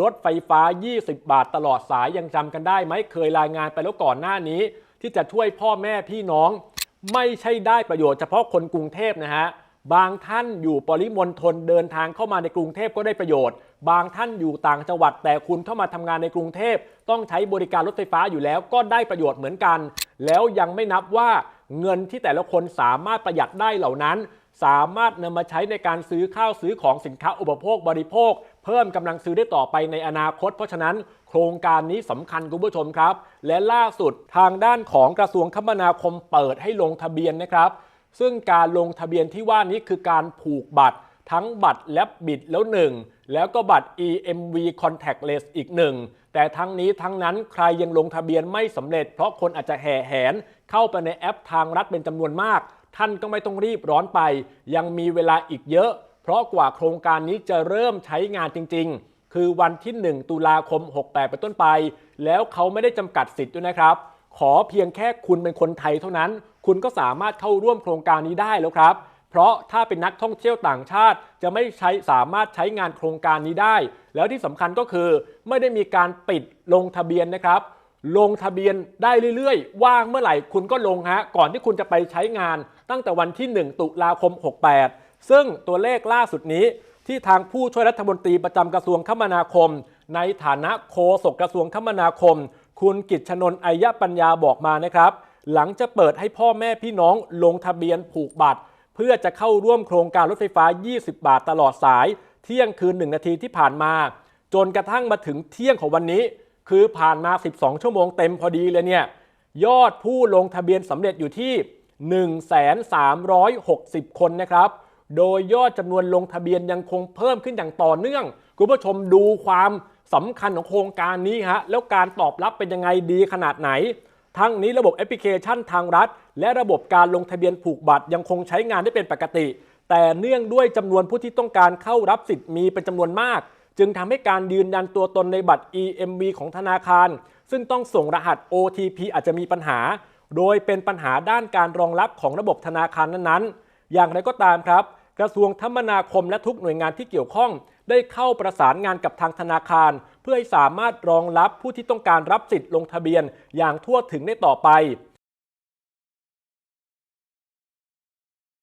รถไฟฟ้า 20 บาทตลอดสายยังจำกันได้ไหมเคยรายงานไปแล้วก่อนหน้านี้ ที่จะช่วยพ่อแม่พี่น้อง ไม่ใช่ได้ประโยชน์เฉพาะคนกรุงเทพนะฮะบางท่านอยู่ปริมณฑลเดินทางเข้ามาในกรุงเทพก็ได้ประโยชน์ บางท่านอยู่ต่างจังหวัดแต่คุณเข้ามาทำงานในกรุงเทพ ต้องใช้บริการรถไฟฟ้าอยู่แล้วก็ได้ประโยชน์เหมือนกัน แล้วยังไม่นับว่าเงินที่แต่ละคนสามารถประหยัดได้เหล่านั้น สามารถนำมาใช้ในการซื้อข้าวซื้อของสินค้าอุปโภคบริโภค เพิ่มกำลังซื้อได้ต่อไปในอนาคต เพราะฉะนั้น โครงการนี้สำคัญคุณผู้ชมครับ และล่าสุดทางด้านของกระทรวงคมนาคมเปิดให้ลงทะเบียนนะครับ ซึ่งการลงทะเบียนที่ว่านี้คือการผูกบัตร ทั้งบัตรแลบบิดแล้วหนึ่งแล้วก็บัตร EMV contactless อีกหนึ่งแต่ทั้งนี้ทั้งนั้นใครยังลงทะเบียนไม่สำเร็จ เพราะคนอาจจะแห่แหนเข้าไปในแอปทางรัฐเป็นจำนวนมาก ท่านก็ไม่ต้องรีบร้อนไป ยังมีเวลาอีกเยอะ เพราะกว่าโครงการนี้จะเริ่มใช้งานจริง ๆ คือวันที่ 1 ตุลาคม 68 เป็นต้นไป แล้วเขาไม่ได้จำกัดสิทธิ์ด้วยนะครับ ขอเพียงแค่คุณเป็นคนไทยเท่านั้น คุณก็สามารถเข้าร่วมโครงการนี้ได้แล้วครับเพราะถ้าเป็นนักท่องเที่ยวต่างชาติจะไม่ใช้สามารถใช้งานโครงการนี้ได้ แล้วที่สำคัญก็คือไม่ได้มีการปิดลงทะเบียนนะครับ ลงทะเบียนได้เรื่อยๆ ว่างเมื่อไหร่คุณก็ลงฮะ ก่อนที่คุณจะไปใช้งาน ตั้งแต่วันที่ 1 ตุลาคม 68 ซึ่งตัวเลขล่าสุดนี้ ที่ทางผู้ช่วยรัฐมนตรีประจำกระทรวงคมนาคม ในฐานะโฆษกกระทรวงคมนาคม คุณกิจชนน์อัยปัญญาบอกมานะครับ หลังจะเปิดให้พ่อแม่พี่น้องลงทะเบียนผูกบัตร เพื่อจะเข้าร่วมโครงการรถไฟฟ้า 20 บาทตลอดสาย เที่ยงคืน 1 นาทีที่ผ่านมา จนกระทั่งมาถึงเที่ยงของวันนี้ คือผ่านมา 12 ชั่วโมงเต็มพอดีเลยเนี่ยยอดผู้ลงทะเบียนสำเร็จอยู่ที่ 1,360 คนนะครับ โดยยอดจำนวนลงทะเบียนยังคงเพิ่มขึ้นอย่างต่อเนื่อง คุณผู้ชมดูความสำคัญของโครงการนี้ฮะ แล้วการตอบรับเป็นยังไงดีขนาดไหน ทั้งนี้ระบบแอปพลิเคชันทางรัฐ และระบบการลงทะเบียนผูกบัตรยังคงใช้งานได้เป็นปกติ แต่เนื่องด้วยจำนวนผู้ที่ต้องการเข้ารับสิทธิ์มีเป็นจำนวนมาก จึงทำให้การยืนยันตัวตนในบัตร EMV ของธนาคาร ซึ่งต้องส่งรหัส OTP อาจจะมีปัญหา โดยเป็นปัญหาด้านการรองรับของระบบธนาคารนั้นๆ อย่างไรก็ตามครับ กระทรวงคมนาคมและทุกหน่วยงานที่เกี่ยวข้อง ได้เข้าประสานงานกับทางธนาคาร เพื่อให้สามารถรองรับผู้ที่ต้องการรับสิทธิ์ลงทะเบียน อย่างทั่วถึงได้ต่อไป